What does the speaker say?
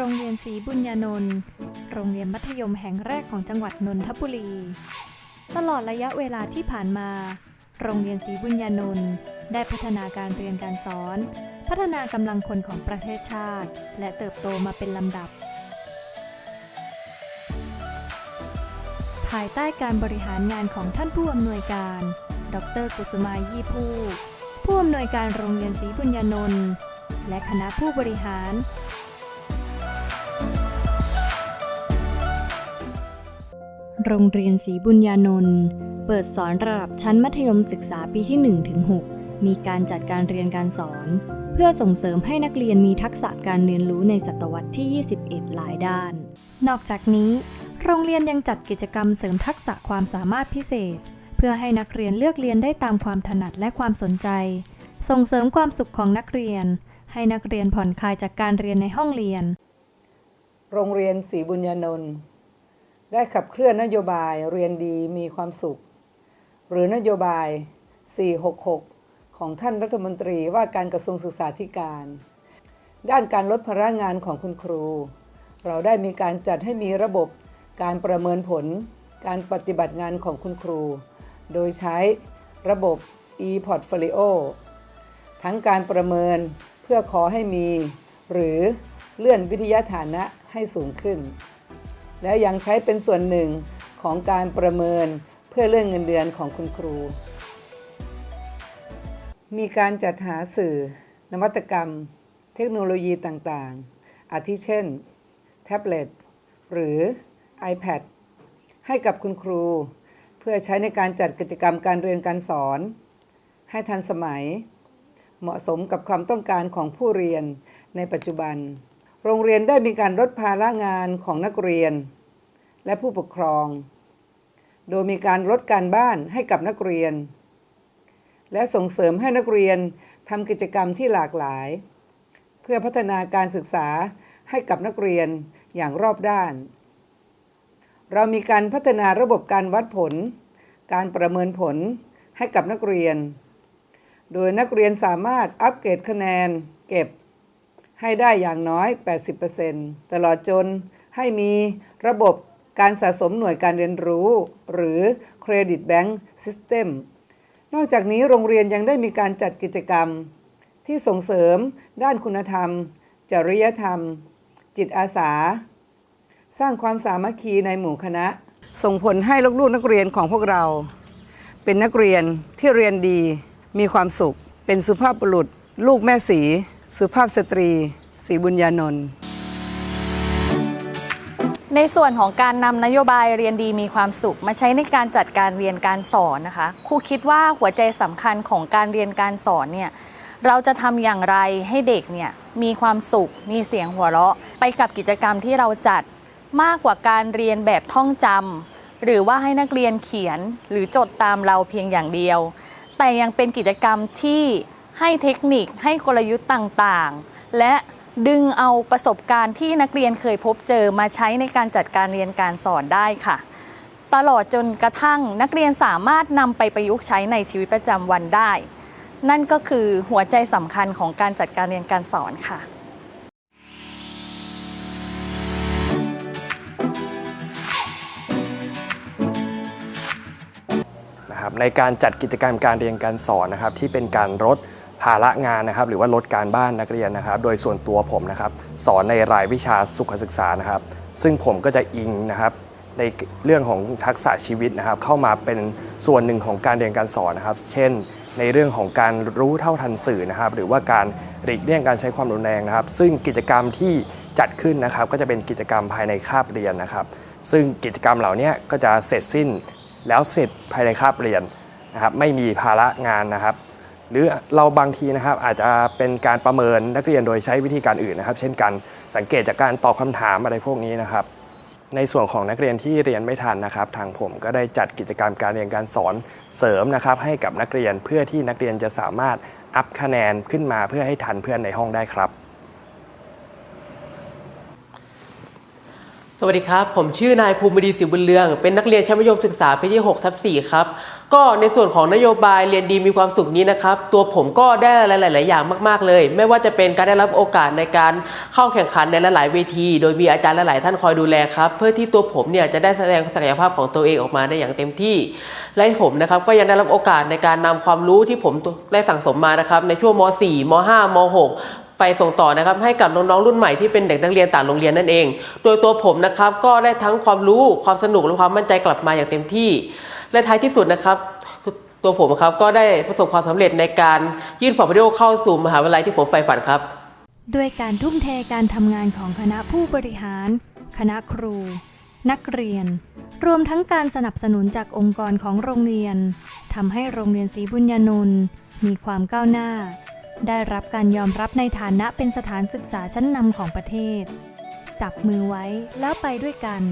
โรงเรียนศรีบุญญานนท์ โรงเรียนมัธยมแห่งแรกของจังหวัดนนทบุรี ตลอดระยะเวลาที่ผ่านมา โรงเรียนศรีบุญญานนท์ได้พัฒนาการเรียนการสอน พัฒนากำลังคนของประเทศชาติ และเติบโตมาเป็นลำดับ ภายใต้การบริหารงานของท่านผู้อำนวยการ ดรกุสุมายี่ผู้ ผู้อำนวยการโรงเรียนศรีบุญญานนท์และคณะผู้บริหาร โรงเรียนศรีบุญญานนท์ เปิดสอนระดับชั้นมัธยมศึกษาปีที่ 1-6 มีการจัดการเรียนการสอน เพื่อส่งเสริมให้นักเรียนมีทักษะการเรียนรู้ในศตวรรษที่ 21 หลายด้าน นอกจากนี้ โรงเรียนยังจัดกิจกรรมเสริมทักษะความสามารถพิเศษ เพื่อให้นักเรียนเลือกเรียนได้ตามความถนัดและความสนใจ ส่งเสริมความสุขของนักเรียน ให้นักเรียนผ่อนคลายจากการเรียนในห้องเรียน โรงเรียนศรีบุญญานนท์ ได้ขับเคลื่อนนโยบายเรียนดีมีความสุข หรือนโยบาย 466 ของท่านรัฐมนตรีว่าการกระทรวงศึกษาธิการ ด้านการลดภาระงานของคุณครู เราได้มีการจัดให้มีระบบการประเมินผล การปฏิบัติงานของคุณครู โดยใช้ระบบ e-portfolio ทั้งการประเมินเพื่อขอให้มี หรือเลื่อนวิทยาฐานะให้สูงขึ้น และยังใช้เป็นส่วนหนึ่งของการประเมินเพื่อเลื่อนเงินเดือนของคุณครู มีการจัดหาสื่อ นวัตกรรม เทคโนโลยีต่างๆ อาทิเช่น แท็บเล็ต หรือ iPad ให้กับคุณครู เพื่อใช้ในการจัดกิจกรรมการเรียนการสอน ให้ทันสมัย เหมาะสมกับความต้องการของผู้เรียนในปัจจุบัน โรงเรียนได้มีการลดภาระงานของนักเรียน และผู้ปกครอง โดยมีการลดการบ้านให้กับนักเรียน และส่งเสริมให้นักเรียนทำกิจกรรมที่หลากหลาย เพื่อพัฒนาการศึกษาให้กับนักเรียนอย่างรอบด้าน เรามีการพัฒนาระบบการวัดผล การประเมินผลให้กับนักเรียน โดยนักเรียนสามารถอัปเกรดคะแนนเก็บ ให้ได้อย่างน้อย 80%ตลอดจนให้มีระบบการสะสมหน่วยการเรียนรู้ หรือ Credit Bank System นอกจากนี้โรงเรียนยังได้มีการจัดกิจกรรม ที่ส่งเสริม ด้านคุณธรรม จริยธรรม จิตอาสา สร้างความสามัคคีในหมู่คณะ ส่งผลให้ลูกๆนักเรียนของพวกเรา เป็นนักเรียนที่เรียนดี มีความสุข เป็นสุภาพบุรุษ ลูกแม่สี สุภาพสตรีศรีบุญญานนท์ในส่วนของการนำนโยบายเรียนดีมีความสุข มาใช้ในการจัดการเรียนการสอนนะคะครูคิดว่าหัวใจสำคัญของการเรียนการสอนเนี่ยเราจะทำอย่างไรให้เด็กเนี่ยมีความสุข มีเสียงหัวเราะ ไปกับกิจกรรมที่เราจัดมากกว่าการเรียนแบบท่องจำหรือว่าให้นักเรียนเขียนหรือจดตามเราเพียงอย่างเดียว แต่ยังเป็นกิจกรรมที่ ให้เทคนิคให้กลยุทธ์ต่างๆ และดึงเอาประสบการณ์ที่นักเรียนเคยพบเจอมาใช้ในการจัดการเรียนการสอนได้ค่ะ ตลอดจนกระทั่งนักเรียนสามารถนำไปประยุกต์ใช้ในชีวิตประจำวันได้ นั่นก็คือหัวใจสำคัญของการจัดการเรียนการสอนค่ะนะครับในการจัดกิจกรรมการเรียนการสอนนะครับที่เป็นการลด ภาระงานนะครับ หรือว่าลดการบ้านนักเรียนนะครับ โดยส่วนตัวผมนะครับ สอนในรายวิชาสุขศึกษานะครับ ซึ่งผมก็จะอิงนะครับในเรื่องของทักษะชีวิตนะครับ เข้ามาเป็นส่วนหนึ่งของการเรียนการสอนนะครับ เช่น ในเรื่องของการรู้เท่าทันสื่อนะครับ หรือว่าการหลีกเลี่ยงการใช้ความรุนแรงนะครับ ซึ่งกิจกรรมที่จัดขึ้นนะครับ ก็จะเป็นกิจกรรมภายในคาบเรียนนะครับ ซึ่งกิจกรรมเหล่านี้ก็จะเสร็จสิ้นแล้วเสร็จภายในคาบเรียนนะครับ ไม่มีภาระงานนะครับ หรือเราบางทีนะครับอาจจะเป็นการประเมินนักเรียนโดยใช้วิธีการอื่นนะครับ เช่นการสังเกตจากการตอบคำถามอะไรพวกนี้นะครับ ในส่วนของนักเรียนที่เรียนไม่ทันนะครับ ทางผมก็ได้จัดกิจกรรมการเรียนการสอนเสริมนะครับ ให้กับนักเรียนเพื่อที่นักเรียนจะสามารถอัพคะแนนขึ้นมาเพื่อให้ทันเพื่อนในห้องได้ครับ สวัสดีครับ ผมชื่อนายภูมิดีสิวบุญเรือง เป็นนักเรียนชั้นมัธยมศึกษาปีที่6ทับ4ครับ ก็ในส่วนของนโยบายเรียนดีมีความสุขนี้นะครับ ตัวผมก็ได้หลาย ๆ อย่างมาก ๆ เลย ไม่ว่าจะเป็นการได้รับโอกาสในการเข้าแข่งขันในหลาย ๆ เวที โดยมีอาจารย์หลาย ๆ ท่านคอยดูแลครับ เพื่อที่ตัวผมเนี่ยจะได้แสดงศักยภาพของตัวเองออกมาได้อย่างเต็มที่ และผมนะครับก็ยังได้รับโอกาสในการนำความรู้ที่ผมได้สั่งสมมานะครับในช่วงม .4 ม .5 ม .6 ไปส่งต่อนะครับให้กับน้องๆรุ่นใหม่ที่เป็นเด็กนักเรียนต่างโรงเรียนนั่นเอง โดยตัวผมนะครับก็ได้ทั้งความรู้ความสนุกและความมั่นใจกลับมาอย่างเต็มที่ และท้ายที่สุดนะครับตัวผมครับก็ได้ประสบความสำเร็จในการยื่นฟอร์มวิดีโอเข้าสู่มหาวิทยาลัยที่ผมใฝ่ฝันครับ ด้วยการทุ่มเทการทำงานของคณะผู้บริหาร คณะครู นักเรียน รวมทั้งการสนับสนุนจากองค์กรของโรงเรียนทำให้โรงเรียนศรีบุญญานนท์มีความก้าวหน้า ได้รับการยอมรับในฐานะเป็นสถานศึกษาชั้นนำของประเทศ จับมือไว้แล้วไปด้วยกัน